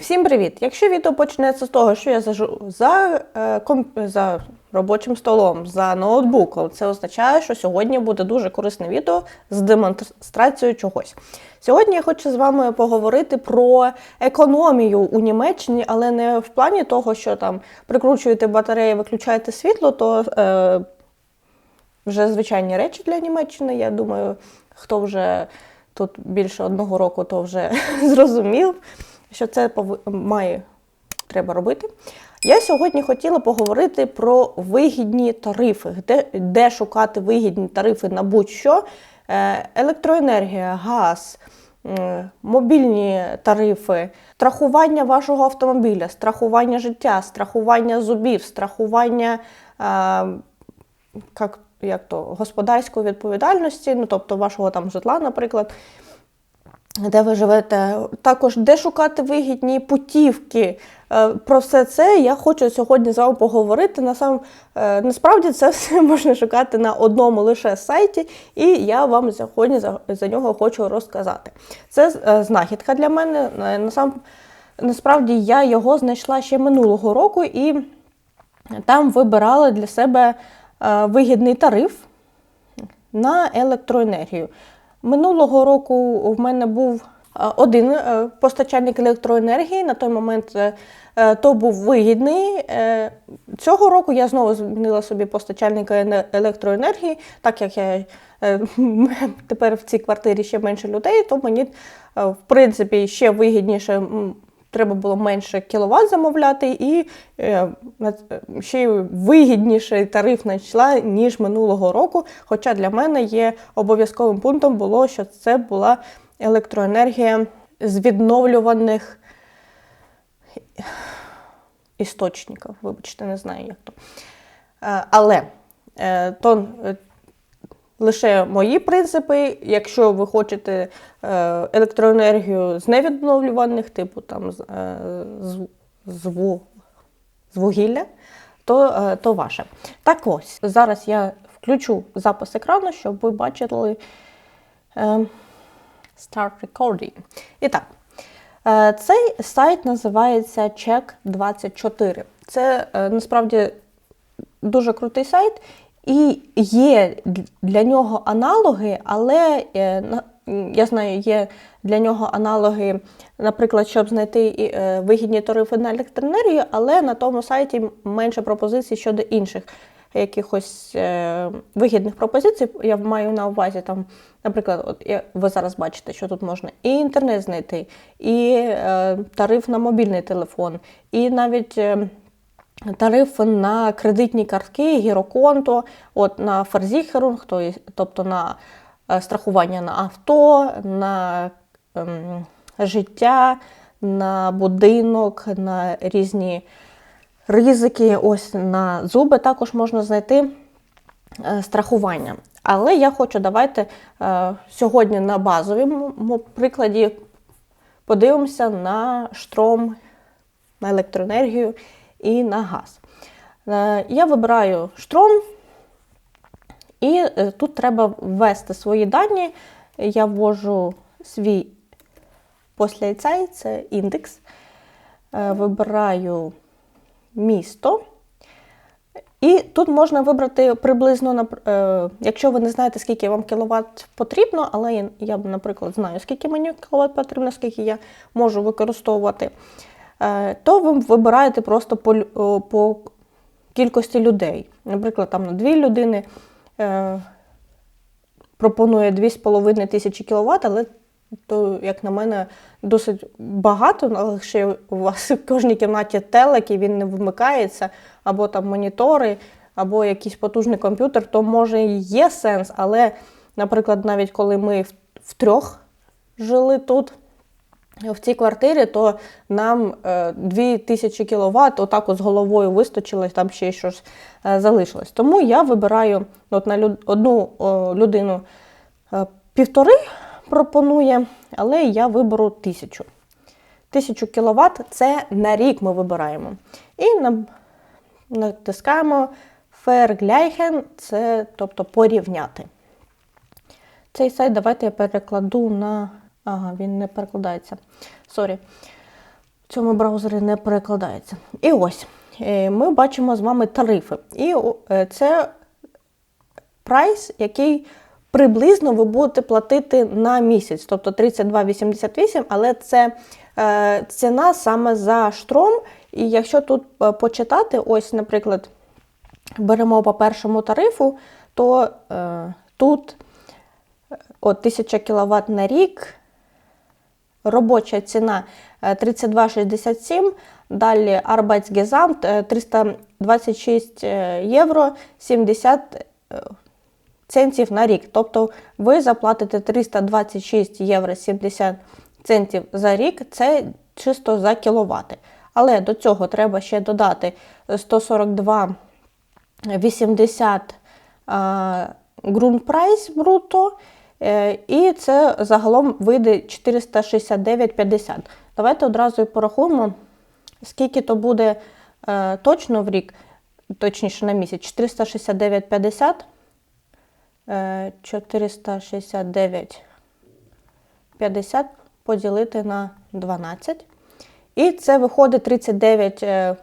Всім привіт! Якщо відео почнеться з того, що я зажу за, е, комп- за робочим столом, за ноутбуком, це означає, що сьогодні буде дуже корисне відео з демонстрацією чогось. Сьогодні я хочу з вами поговорити про економію у Німеччині, але не в плані того, що там прикручуєте батареї, виключаєте світло, то е, вже звичайні речі для Німеччини. Я думаю, хто вже тут більше одного року, то вже зрозумів, що це пови- має треба робити. Я сьогодні хотіла поговорити про вигідні тарифи, де, де шукати вигідні тарифи на будь-що. Е, Електроенергія, газ, мобільні тарифи, страхування вашого автомобіля, страхування життя, страхування зубів, страхування е, як, як то, господарської відповідальності, ну тобто вашого там житла, наприклад, де ви живете, також де шукати вигідні путівки. Е, Про все це я хочу сьогодні з вами поговорити. Насам, е, насправді це все можна шукати на одному лише сайті, і я вам сьогодні за, нього хочу розказати. Це е, знахідка для мене. Насправді я його знайшла ще минулого року і там вибирала для себе вигідний тариф на електроенергію. Минулого року в мене був е, один е, постачальник електроенергії. На той момент е, то був вигідний. Цього року я знову змінила собі постачальника електроенергії, так як я тепер в цій квартирі ще менше людей, то мені в принципі ще вигідніше. Треба було менше кіловат замовляти, і е, ще й вигідніший тариф знайшла, ніж минулого року. Хоча для мене є обов'язковим пунктом було, що це була електроенергія з відновлюваних істочників. Вибачте, не знаю, як то. Е, Але е, то лише мої принципи. Якщо ви хочете е, електроенергію з невідновлюваних, типу там з, е, з, з, вугілля, то, е, то ваше. Так ось, зараз я включу запис екрану, щоб ви бачили Start Recording. І так, цей сайт називається Check24. Це насправді дуже крутий сайт, і є для нього аналоги, але е, я знаю, є для нього аналоги, наприклад, щоб знайти е, вигідні тарифи на електроенергію, але на тому сайті менше пропозицій щодо інших якихось е, вигідних пропозицій. Я маю на увазі там, наприклад, от ви зараз бачите, що тут можна і інтернет знайти, і тариф на мобільний телефон, і навіть. Тарифи на кредитні картки, гіроконто, от на фарзіхерунг, тобто на е, страхування на авто, на ем, життя, на будинок, на різні ризики, ось на зуби також можна знайти е, страхування. Але я хочу давайте е, сьогодні на базовому прикладі подивимося на штром, на електроенергію і на газ. Е, Я вибираю штром, і е, тут треба ввести свої дані. Я ввожу свій послідцей, це індекс. Е, Вибираю місто. І тут можна вибрати приблизно, якщо ви не знаєте, скільки вам кіловат потрібно, але я, наприклад, знаю, скільки мені кіловат потрібно, скільки я можу використовувати, то ви вибираєте просто по, по кількості людей. Наприклад, там на дві людини е, пропонує 2,5 тисячі кіловат, але то, як на мене, досить багато, але ще у вас в кожній кімнаті телек, і він не вмикається, або там монітори, або якийсь потужний комп'ютер, то може і є сенс, але, наприклад, навіть коли ми в- втрьох жили тут, в цій квартирі, то нам е, 2000 кВт отак от з головою вистачилось, там ще щось е, залишилось. Тому я вибираю от на одну людину е, півтори пропонує, але я виберу тисячу. Тисячу кВт це на рік ми вибираємо. І на- натискаємо Vergleichen, це тобто порівняти. Цей сайт давайте я перекладу на. Ага, він не перекладається. Сорі. в цьому браузері не перекладається. І ось е, ми бачимо з вами тарифи. І е, це прайс, який приблизно ви будете платити на місяць, тобто 32,88, але це е, ціна саме за штром. І якщо тут почитати, ось, наприклад, беремо по першому тарифу, то тут от 1000 кВт на рік, робоча ціна е, 32,67, далі Arbeitsgesamt е, 326 е, євро 70 е, центів на рік. Тобто ви заплатите 326 євро 70 центів за рік, це чисто за кіловати. Але до цього треба ще додати 142 80 ґрунтпрайс бруто, е, і це загалом вийде 469,50. Давайте одразу і порахуємо, скільки то буде е, точно в рік, точніше на місяць, 469,50. е, 469,50 поділити на 12. І це виходить 39, е,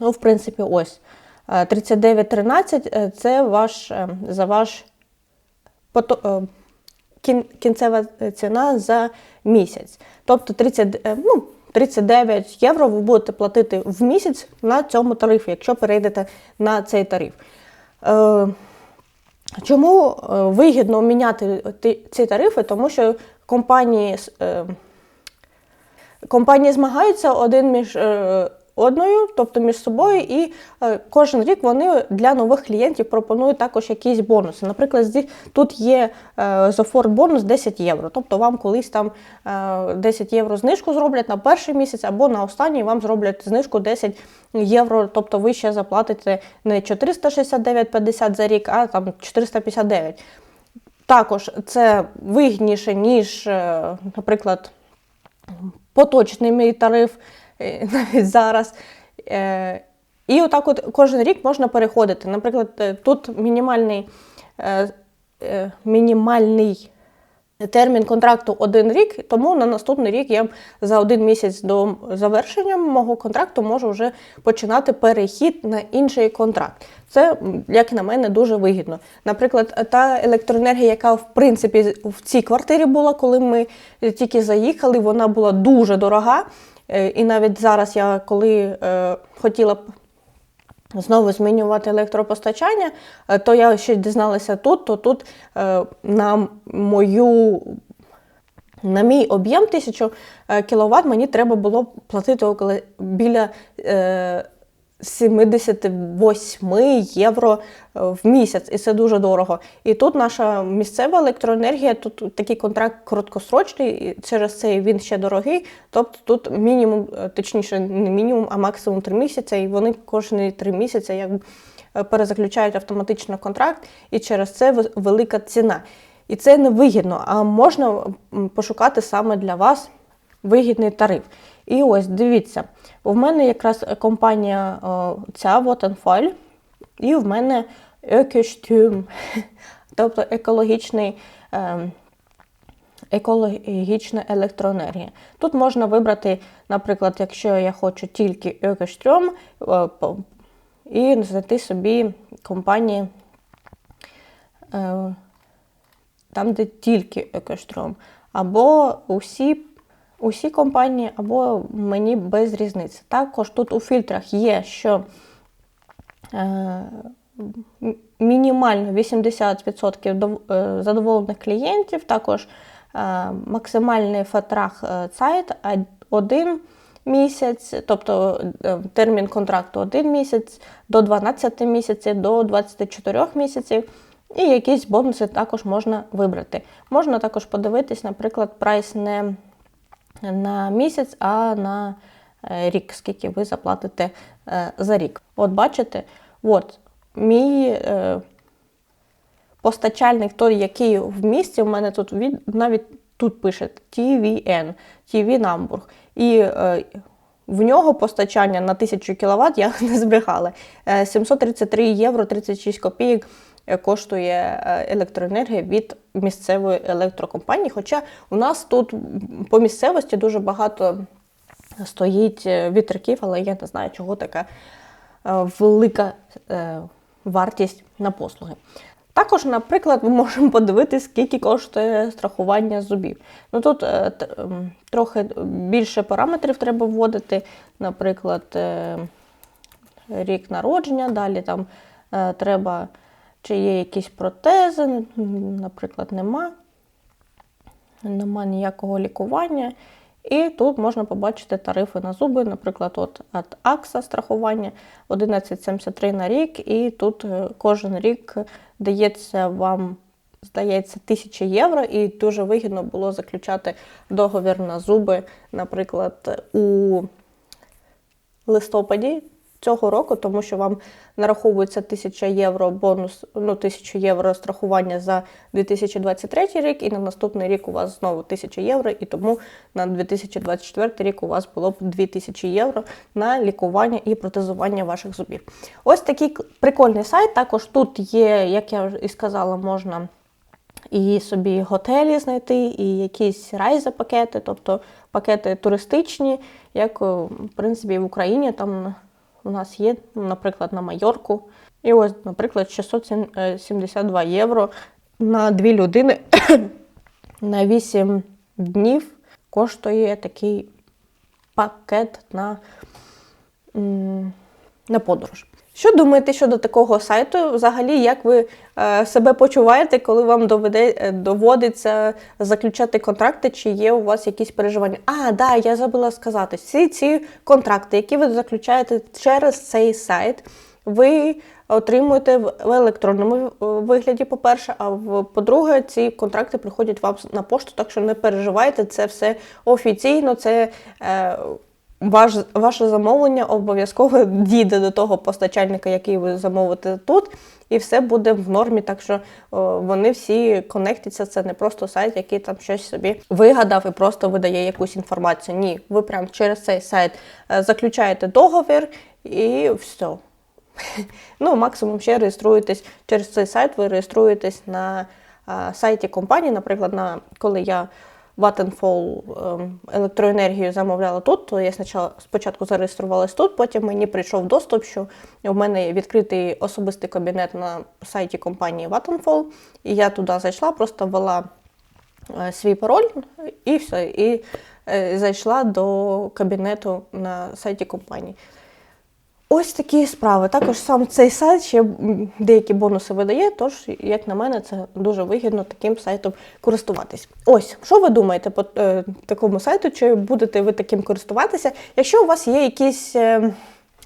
ну, в принципі, ось. Е, 39,13 е, це ваш, е, за ваш е, кінцева ціна за місяць. Тобто 30, е, ну, 39 євро ви будете платити в місяць на цьому тарифі, якщо перейдете на цей тариф. Е, Чому е, вигідно міняти ці тарифи? Тому що компанії, е, компанії змагаються один між е, одною, тобто між собою, і е, кожен рік вони для нових клієнтів пропонують також якісь бонуси. Наприклад, тут є е, за Ford бонус 10 євро. Тобто вам колись там е, 10 євро знижку зроблять на перший місяць або на останній вам зроблять знижку 10 євро. Тобто ви ще заплатите не 469,50 за рік, а там 459. Також це вигідніше, ніж, е, наприклад, поточний мій тариф е, навіть зараз. Е, І отак от кожен рік можна переходити. Наприклад, е, тут мінімальний, е, е, мінімальний термін контракту один рік, тому на наступний рік я за один місяць до завершення мого контракту можу вже починати перехід на інший контракт. Це, як на мене, дуже вигідно. Наприклад, та електроенергія, яка в принципі в цій квартирі була, коли ми тільки заїхали, вона була дуже дорога. Е, І навіть зараз я коли е, хотіла б знову змінювати електропостачання, е, то я ще дізналася тут, то тут на мою. На мій об'єм 1000 кВт мені треба було платити около біля 78 євро е, в місяць, і це дуже дорого. І тут наша місцева електроенергія, тут такий контракт короткосрочний, і через це він ще дорогий. Тобто тут мінімум, е, точніше, не мінімум, а максимум 3 місяці, і вони кожні 3 місяці якби е, перезаключають автоматично контракт, і через це ве- велика ціна. І це не вигідно, а можна пошукати саме для вас вигідний тариф. І ось дивіться, в мене якраз компанія о, ця Vattenfall, і в мене Ökostüm, тобто екологічний. ем, екологічна електроенергія. Тут можна вибрати, наприклад, якщо я хочу тільки Ökostrom, е, і знайти собі компанії е, там, де тільки Екостром, або усі, усі компанії, або мені без різниці. Також тут у фільтрах є, що е, мінімально 80% дов- е, задоволених клієнтів, також е, максимальний фатрах сайт один місяць, тобто термін контракту один місяць, до 12 місяців, до 24 місяців. І якісь бонуси також можна вибрати. Можна також подивитись, наприклад, прайс не на місяць, а на е, рік, скільки ви заплатите е, за рік. От бачите, от мій е, постачальник, той, який в місті, у мене тут від, навіть тут пише TVN, TV Намбург. І в нього постачання на 1000 кВт я не збрехала. Е, 733 євро 36 копійок коштує е, електроенергія від місцевої електрокомпанії. Хоча у нас тут по місцевості дуже багато стоїть е, вітряків, але я не знаю, чого така е, велика е, вартість на послуги. Також, наприклад, ми можемо подивитися, скільки коштує страхування зубів. Ну тут е, трохи більше параметрів треба вводити, наприклад, е, рік народження, далі там е, треба, чи є якісь протези, наприклад, нема. Нема ніякого лікування. І тут можна побачити тарифи на зуби, наприклад, от від АКСа страхування 11,73 на рік, і тут е, кожен рік дається вам, здається, 1000 євро, і дуже вигідно було заключати договір на зуби, наприклад, у листопаді цього року, тому що вам нараховується 1000 євро бонус, ну 1000 євро страхування за 2023 рік, і на наступний рік у вас знову 1000 євро, і тому на 2024 рік у вас було б 2000 євро на лікування і протезування ваших зубів. Ось такий прикольний сайт. Також тут є, як я вже і сказала, можна і собі готелі знайти, і якісь райза-пакети, тобто пакети туристичні, як в принципі в Україні там у нас є, ну, наприклад, на Майорку. І ось, наприклад, 672 євро на дві людини на 8 днів коштує такий пакет на, на подорож. Що думаєте щодо такого сайту? Взагалі, як ви е, себе почуваєте, коли вам доведе, е, доводиться заключати контракти, чи є у вас якісь переживання? А, да, я забула сказати, всі ці контракти, які ви заключаєте через цей сайт, ви отримуєте в електронному е, вигляді, по-перше, а по-друге, ці контракти приходять вам на пошту, так що не переживайте, це все офіційно, це е, ваш, ваше замовлення обов'язково дійде до того постачальника, який ви замовите тут, і все буде в нормі. Так що о, вони всі конектяться. Це не просто сайт, який там щось собі вигадав і просто видає якусь інформацію. Ні, ви прямо через цей сайт е, заключаєте договір і все. Ну, максимум ще реєструєтесь через цей сайт, ви реєструєтесь на а, сайті компанії. Наприклад, на, коли я Vattenfall ем, електроенергію замовляла тут, то я спочатку, зареєструвалась тут, потім мені прийшов доступ, що у мене відкритий особистий кабінет на сайті компанії Vattenfall, і я туди зайшла, просто ввела е, свій пароль і все. І е, зайшла до кабінету на сайті компанії. Ось такі справи. Також сам цей сайт ще деякі бонуси видає, тож, як на мене, це дуже вигідно таким сайтом користуватись. Ось, що ви думаєте по е, такому сайту? Чи будете ви таким користуватися? Якщо у вас є якісь е,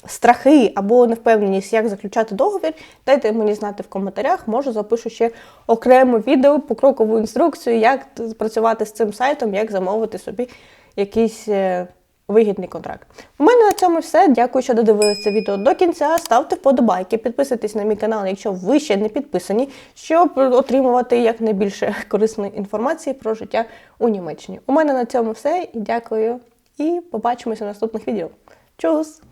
страхи або невпевненість, як заключати договір, дайте мені знати в коментарях. Може, запишу ще окреме відео, покрокову інструкцію, як працювати з цим сайтом, як замовити собі якийсь. е, вигідний контракт. У мене на цьому все. Дякую, що додивилися відео до кінця. Ставте вподобайки, підписуйтесь на мій канал, якщо ви ще не підписані, щоб отримувати якнайбільше корисної інформації про життя у Німеччині. У мене на цьому все. Дякую. І побачимося в наступних відео. Чус!